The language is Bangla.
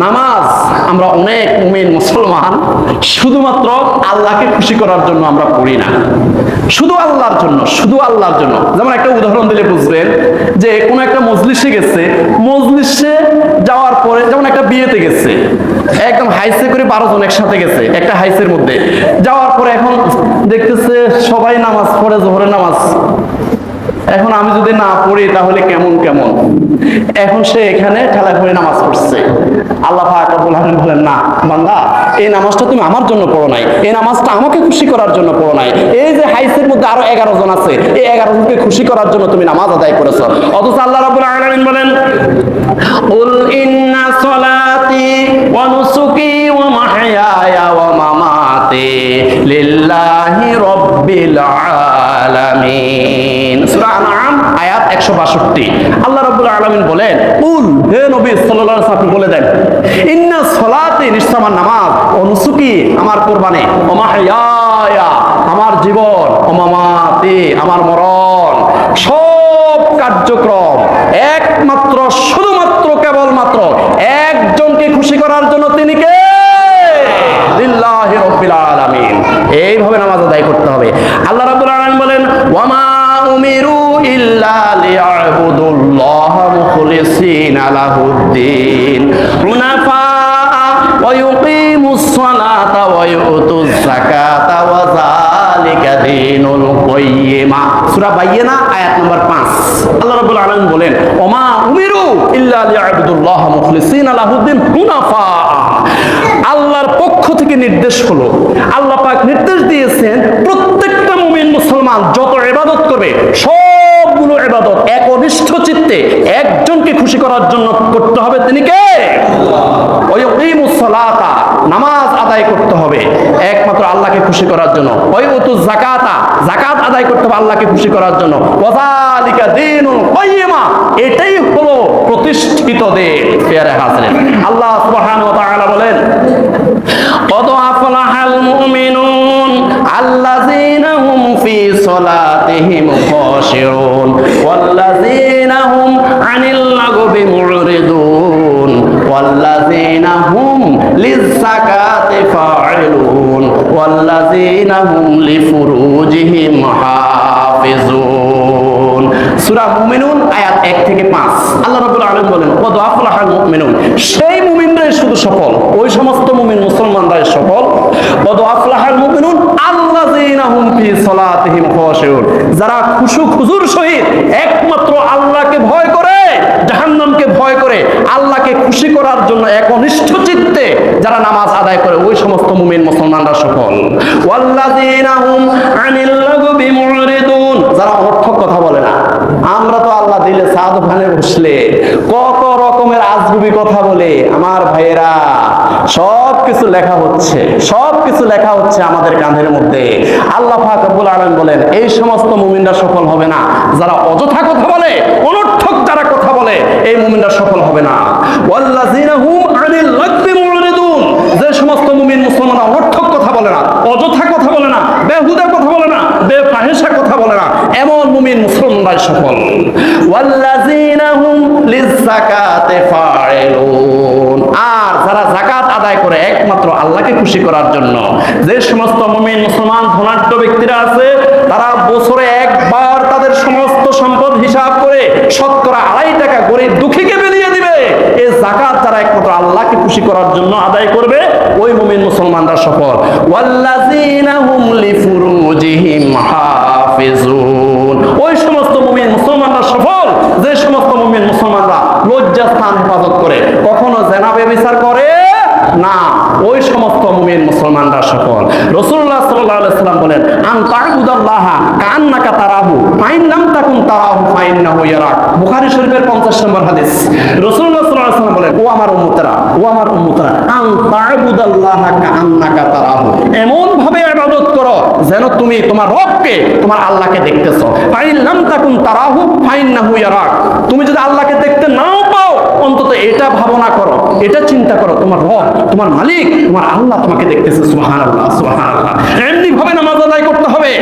নামাজ, আমরা অনেক মুমিন মুসলমান, শুধুমাত্র আল্লাহকে খুশি করার জন্য আমরা পড়ি না। শুধু আল্লাহর জন্য, শুধু আল্লাহর জন্য। যেমন একটা উদাহরণ দিলে বুঝবেন যে কোনো একটা মজলিসে গেছে, মজলিসে যাওয়ার পরে যেমন একটা বিয়েতে গেছে, একদম হাইসে করে বারো জন একসাথে গেছে, একটা হাইসের মধ্যে। যাওয়ার পরে এখন দেখতেছে সবাই নামাজ পড়ে, জোহরের নামাজ। এখন আমি যদি না পড়ি তাহলে কেমন কেমন? এখন সে এখানে ঠেলা করে নামাজ পড়ছে। আল্লাহ পাক রব্বুল বলেন, না, বান্দা, এই নামাজটা তুমি আমার জন্য পড়ো নাই। এই নামাজটা আমাকে খুশি করার জন্য পড়ো নাই। এই যে হাইসের মধ্যে আরও এগারো জন আছে, এই এগারো জনকে খুশি করার জন্য তুমি নামাজ আদায় করেছ। অথচ আল্লাহ রাবুল আলমিন বলেন কুল হে নবী সাল্লাল্লাহু আলাইহি ওয়াসাল্লাম বলে দেন। ইন্না সলাতি নিশ্চয় নামাজ ও নুসুকি আমার কুরবানি। ও মাহইয়ায়া আমার জীবন। ও মামাতি আমার মরণ। সব কার্যক্রম একমাত্র, শুধুমাত্র, কেবলমাত্র একজনকে খুশি করার জন্য তিনি কে? লিল্লাহি রাব্বিল আলামিন। এইভাবে নামাজ আদায় করতে হবে। আল্লাহ রাব্বুল আলামিন বলেন ওয়ামা উমিরু ইল্লা মুখলিসিনা লাহুদ্দিন হুনাফা ওয়া ইউতুজ যাকাতা ওয়া যালিকা দীনুল কাইয়্যিমা সূরা বাইয়িনা, আয়াত নম্বর 5 আল্লাহ রাব্বুল আলামিন বলেন, ওমা উমিরু ইল্লা লিয়াবুদুল্লাহ মুখলিসিনা লাহুদ্দিন হুনাফা। আল্লাহর পক্ষ থেকে নির্দেশ হলো, আল্লাহ পাক নির্দেশ দিয়েছেন, প্রত্যেকটা মুমিন মুসলমান যত ইবাদত করবে, সবগুলো ইবাদত একনিষ্ঠ চিত্তে একজনকে খুশি করার জন্য করতে হবে তিনি কে? সালাতা নামাজ আদায় করতে হবে। একমাত্র আল্লাহকে খুশি করার জন্য। ওই উতু জাকাতা জাকাত আদায় করতে হবে আল্লাহকে খুশি করার জন্য। এটাই হলো প্রতিষ্ঠিত দেশ। পেয়ারে হাজরেন আল্লাহ সুবহানাহু ওয়া তাআলা বলেন কদ আফলাহাল মুমিনুন হুম ফি সলাতিহিম খাশিউন। اللغو معرضون والذين هم للزكاة فاعلون والذين هم لفروجهم حافظون সূরা মুমিনুন আয়াত 1 থেকে 5 আল্লাহ রাব্বুল আলামিন বলেন কদ আফলাহাল মুমিনুন সেই মুমিনরাই শুধু সফল ওই সমস্ত মুমিন মুসলমানরাই সফল কদ আফলাহাল মুমিনুন আল্লাযীনা হুম ফি সালাতিহিম খাশিউন যারা খুশু খুজুর সহিত একমাত্র আল্লাহকে ভয় করে জাহান্নামকে ভয় করে, আল্লাহকে খুশি করার জন্য একনিষ্ঠ চিত্তে যারা নামাজ আদায় করে, ওই সমস্ত মুমিন মুসলমানরা সফল। যারা অনর্থক কথা বলে না। আমরা তো আল্লাহ দিলে সাদ ওখানে বসলে, কত রকমের আজগুবি কথা বলে। আমার ভাইয়েরা সব কিছু লেখা হচ্ছে সব কিছু লেখা হচ্ছে আমাদের কাঁধের মধ্যে। আল্লাহ পাক রব্বুল আলামিন বলেন, এই সমস্ত মুমিনরা সফল হবে না। যারা অযথা কথা বলে, অনর্থক যারা কথা বলে, এই মুমিনরা সফল হবে না। ওয়াল্লাযিনা আনিল লাগবি মুরিদুন যে সমস্ত মুমিন মুসলমানরা অনর্থক কথা বলে না, অযথা কথা বলে না, বেহুদা কথা বলে না বেফাহিশা কথা বলে না, এমন মুমিন মুসলমানরাই সফল। ওয়াল্লাযিনা লিযাকাতি ফাইলুন আর যারা যাকাত আদায় করে একমাত্র আল্লাহকে খুশি করার জন্য, যে সমস্ত মুমিন মুসলমান ধনাঢ্য ব্যক্তিরা আছে, তারা বছরে একবার তাদের সমস্ত সম্পদ হিসাব করে শতকরা আড়াই টাকা গরিব দুঃখীকে বিলিয়ে দিবে এই যাকাত যারা একমাত্র আল্লাহকে খুশি করার জন্য আদায় করবে, ওই মুমিন মুসলমানরা সফল। ওয়াল্লাযিনা হুম লিফুরুজিহিম হাফিজুন। ওই সমস্ত মুমিন মুসলমানরা সফল, যে সমস্ত মুমিন মুসলমানরা লজ্জাস্থান হেফাজত করে, কখনো জেনাবে বিচার করে না, ওই সমস্ত মুমিন মুসলমানরা সফল। রসুল্লাহ সাল্লাহ সাল্লাম বলেন, আন তাকুদাল্লাহ কান্নাকা তারাহু, ফাইন নাম তাকুন তারাহু ফাইন না হইয়ারাক বুখারী শরীফের 50 নম্বর হাদিস। রসুল্লাহ আলাইহি সাল্লাম বলেন, ও আমার উম্মতরা, ও আমার উম্মতরা, আন তাকুদাল্লাহ কান্নাকা তারাহু। এমন ভাবে ইবাদত করো যেন তুমি তোমার রবকে, তোমার আল্লাহকে দেখতেছো। ফাইন নাম তাকুন তারাহু ফাইন না হইয়ারাক তুমি যদি আল্লাহকে দেখতে নাও পাও, অন্তত এটা ভাবনা এটা চিন্তা করো, তোমার রব, তোমার মালিক, তোমার আল্লাহ তোমাকে দেখতেছে সুহান আল্লাহ সুহান আল্লাহ এমনি ভাবে নামাজ আদায় করতে হবে।